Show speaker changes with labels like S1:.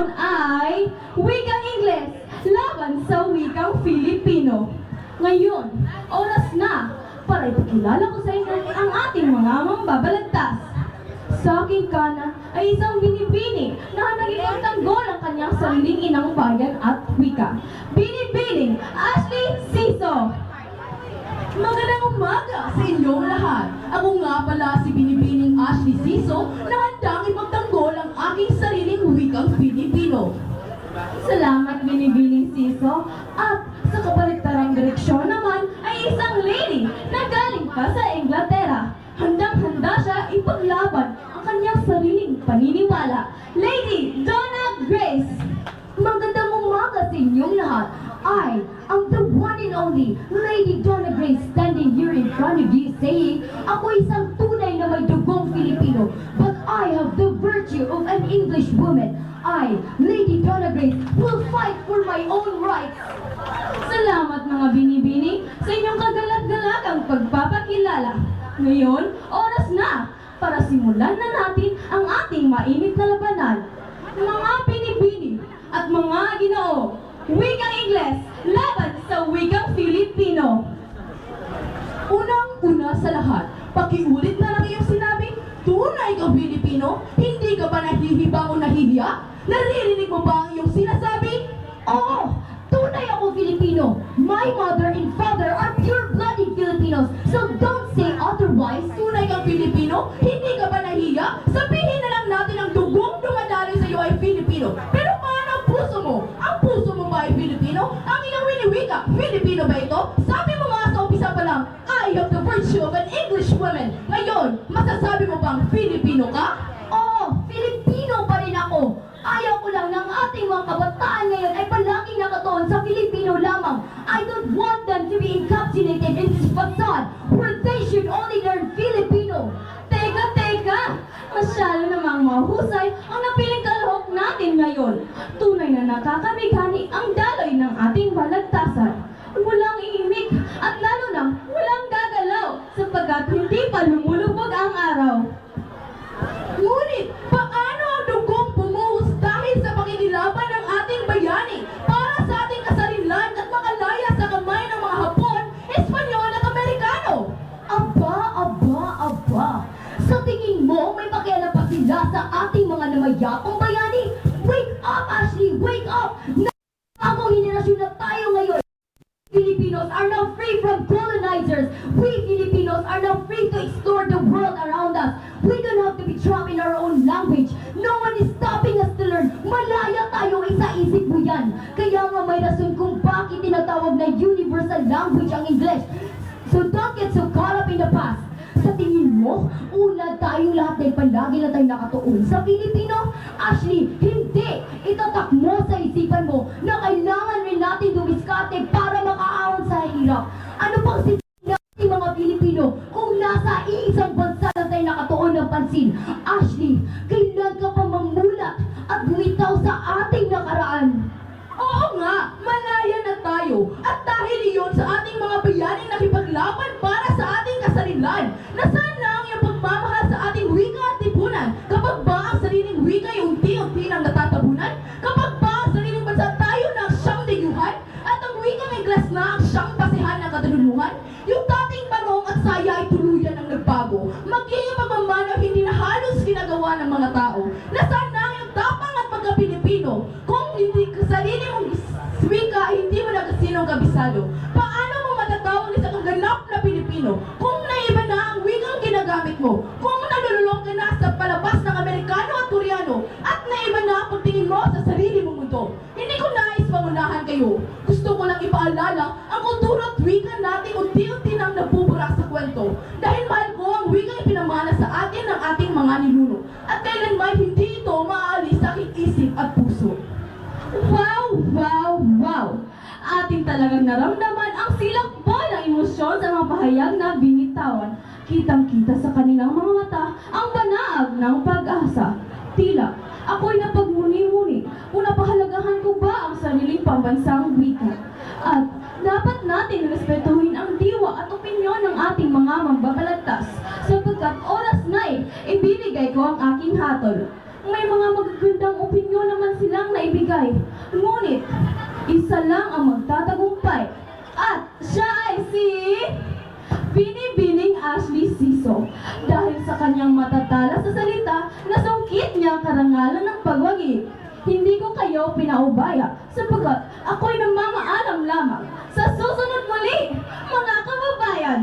S1: ngayon ay wikang Ingles laban sa wikang Filipino. Ngayon, oras na para ipakilala ko sa inyo ang ating mga mambabalagtas. Sa aking kanan ay isang binibining na nagipagtanggol ang kanyang sariling inang bayan at wika. Binibining Ashley Siso!
S2: Magandang umaga sa inyong lahat. Ako nga pala si Binibining Ashley Siso na handang wikang Pilipino.
S1: Salamat Binibining Siso at sa kabaliktarang direksyon naman ay isang lady na galing pa sa Inglaterra. Handang-handa siya ipaglaban ang kanyang sariling paniniwala. Lady Donna Grace! Magandang umaga sa inyong lahat. I am the one and only Lady Donna Grace standing here in front of you saying, ako isang tunay na may dugong Filipino, but I have the virtue of an English woman. I, Lady Donna Grace, will fight for my own rights. Salamat mga binibini sa inyong kagalat-galagang pagpapakilala. Ngayon, oras na para simulan na natin ang ating mainit na labanan. Mga binibini at mga ginoo, wikang Ingles laban sa wikang Filipino.
S2: Unang-una sa lahat, pakiulit na lang iyong sinabi, tunay kang Pilipino, hindi ka ba nahihibang o nahihiya? Naririnig mo ba ang iyong sinasabi?
S1: Oo, tunay ako Filipino. My mother and father are pure-blooded Filipinos, so don't say otherwise.
S2: Tunay kang Pilipino, hindi ka ba nahihiya? Sabihin na lang natin ang dugong dumadaloy sa iyo ay Filipino. Pero paano ang puso mo? Ang puso mo ba ay Filipino? Ang iyong winiwika, Filipino ba ito? Sabi mo nga sa umpisa pa lang, I have the virtue of an English woman. Ngayon, masasabi mo bang Filipino ka?
S1: Oo, Filipino. Ayaw ko lang ng ating mga kabataan ngayon ay palaging nakatuon sa Filipino lamang. I don't want them to be encapsulated in this facade where they should only learn Filipino. Teka, teka! Masyado namang mahusay ang napiling kalahok natin ngayon. Tunay na nakakabigani ang daloy ng ating balagtasan. Walang iimik at lalo na walang gagalaw sapagkat hindi pa lumulubog namayapang bayani? Wake up, Ashley! Wake up! Ako henerasyon na tayo ngayon. Filipinos are now free from colonizers. We Filipinos are now free to explore the world around us. We don't have to be trapped in our own language. No one is stopping us to learn. Malaya tayo, isa-isip mo yan. Kaya nga may rason kung bakit tinatawag na universal language ang English. So don't get so caught up in the past. Sa tingin mo, unad tayong lahat dahil palagi na tayo nakatuon sa Pilipino? Ashley, hindi! Itatak mo sa isipan mo na kailangan rin natin dumiskate para makaahon sa hirap. Ano pang sinasabi natin mga Pilipino kung nasa iisang bansa na tayo nakatuon ng pansin? Ashley, kailan ka pa mamulat at bumitaw sa ating nakaraan?
S2: Oo nga, malaya na tayo. At dahil iyon sa ating mga bayaning nakipaglaban nasaan na ang iyong pagmamahal sa ating wika at tipunan? Kapag ba ang sariling wika ay unti-unti nang natatabunan? Kapag ba ang sariling bansa tayo na ang siyang dayuhan? At ang wikang Ingles na ang siyang basehan ng katulungan? Yung dating barong at saya ay tuluyan ang nagbago. Magiging pagmamanaw hindi na halos ginagawa ng mga tao. Nasaan na ang iyong tapang at pagka-Pilipino? Kung hindi sarili mong wika hindi mo nagasinong kabisado. Paano mo matatawag isang ganap na Pilipino kung mo? Kung nalululong ka na sa palabas ng Amerikano at Koreano at naiba na ang pagtingin mo sa sarili mong mundo. Hindi ko nais pangunahan kayo. Gusto ko lang ipaalala ang kultura at wika nating unti-unti nang nabubura sa kwento. Dahil mahal ko ang wika ay pinamana sa atin ng ating mga ninuno. At kailanman hindi ito maaalis sa aking isip at puso.
S1: Wow, wow, wow! Ating talagang naramdaman ang silakboy ng emosyon sa mga pahayag na binitawan. Kitang-kita sa kanilang mga mata ang banaag ng pag-asa. Tila, ako'y napagmuni-muni kung napahalagahan ko ba ang sariling pambansang wika. At dapat natin respetuhin ang diwa at opinyon ng ating mga mambabalagtas sapagkat oras na eh, ibibigay ko ang aking hatol. May mga magagandang opinyon naman
S2: silang naibigay. Ngunit, isa lang ang magtatagumpay. At siya ay si... Binibining piso dahil sa kanyang matatala sa salita na sungkit niya ang karangalan ng pagwagi. Hindi ko kayo pinaubaya sapagkat ako'y namamaalam lamang sa susunod muli, mga kababayan.